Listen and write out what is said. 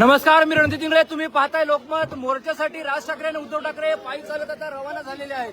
नमस्कार मी रणजित इंगळे. तुम्ही पाहताय लोकमत. मोर्चासाठी राज ठाकरे आणि उद्धव ठाकरे पायी चालत आता रवाना झालेले आहेत.